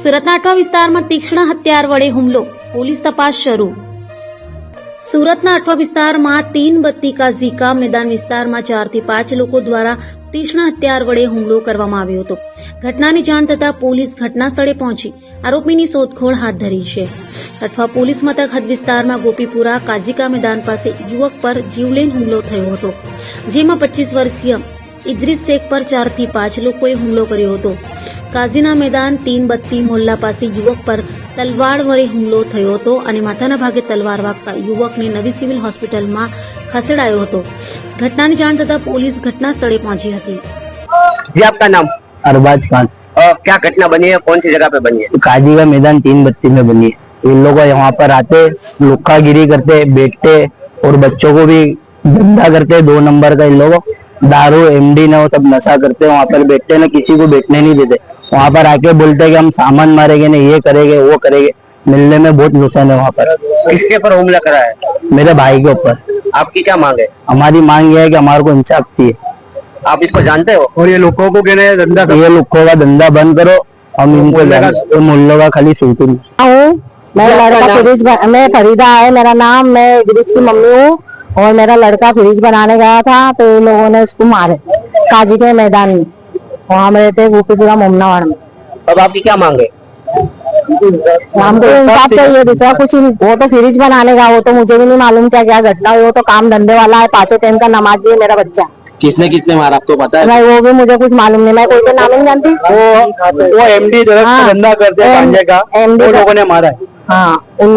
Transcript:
સુરતના વિસ્તારમાં તીક્ષ્ણ હથિયાર વડે હુમલો. પોલીસ તપાસ શરૂ. સુરતના અઠવા વિસ્તારમાં તીન બત્તી કા ઝીકા મેદાન વિસ્તારમાં ચારથી પાંચ લોકો દ્વારા તીક્ષ્ણ હથિયાર વડે હુમલો કરવામાં આવ્યો હતો. ઘટનાની જાણ થતાં પોલીસ ઘટના સ્થળે પહોંચી. આરોપીની શોધખોળ હાથ ધરી છે. અઠવા પોલીસ મથક હદ વિસ્તારમાં ગોપીપુરા કાઝીકા મેદાન પાસે યુવક પર જીવલેન હુમલો થયો હતો, જેમાં પચીસ વર્ષીય ઇદ્રીસ શેખ પર ચારથી પાંચ લોકોએ હુમલો કર્યો હતો કાઝીના મેદાન તીન બત્તી મોહલ્લા પાસે યુવક પર તલવાર વડે હુમલો થયો હતો અને માથાના ભાગે તલવાર વાગતા યુવકને નવી સિવિલ હોસ્પિટલમાં ખસેડાયો હતો ઘટનાની જાણ થતાં પોલીસ ઘટના સ્થળે પહોંચી હતી जी आपका नाम अरबाज खान और क्या घटना बनी है कौन सी जगह पे बनी है काजी का मैदान तीन बत्तीस में बनी है इन लोग यहाँ पर आते लुक्कागिरी करते बैठते और बच्चों को भी धंधा करते दो नंबर का इन लोगों दारू एमडी ने वो सब नशा करते वहाँ पर बैठते ना किसी को बैठने नहीं देते। वहाँ पर आके बोलते कि हम सामान मारेंगे ना ये करेंगे वो करेंगे। मिलने में बहुत नुकसान है वहाँ पर। किसके पर हमला करा है? मेरे भाई के ऊपर। आपकी क्या मांग है? हमारी मांग ये है कि हमारे को इंसाफ चाहिए। आप इसको जानते हो? और ये लोगों को कहने धंधा ये लोगों का धंधा बंद करो हम इनको मोहल्ले का- खाली शूटिंग हूँ मैं फरीदा है मेरा नाम मैं गिरीश की मम्मी हूँ। और मेरा लड़का फ्रिज बनाने गया था तो इन लोगों ने उसको मारे काजी के मैदान में। वहाँ हम रहते हैं गोपीपुरा मोमनावाड़ में। अब आपकी क्या मांग है? हमको इंसाफ चाहिए दूसरा कुछ नहीं। वो तो फ्रिज बनाने का वो तो मुझे भी नहीं मालूम क्या क्या घटना हुई वो तो काम धंधे वाला है पाँचों टाइम का नमाजी है मेरा बच्चा। किसने किसने मारा आपको पता मैं वो भी मुझे कुछ मालूम नहीं मैं कोई तो नाम नहीं जानती। वो वो एमडी हाँ। धंधा करते हैं का वो लोगों ने मारा है। हाँ उन लोगों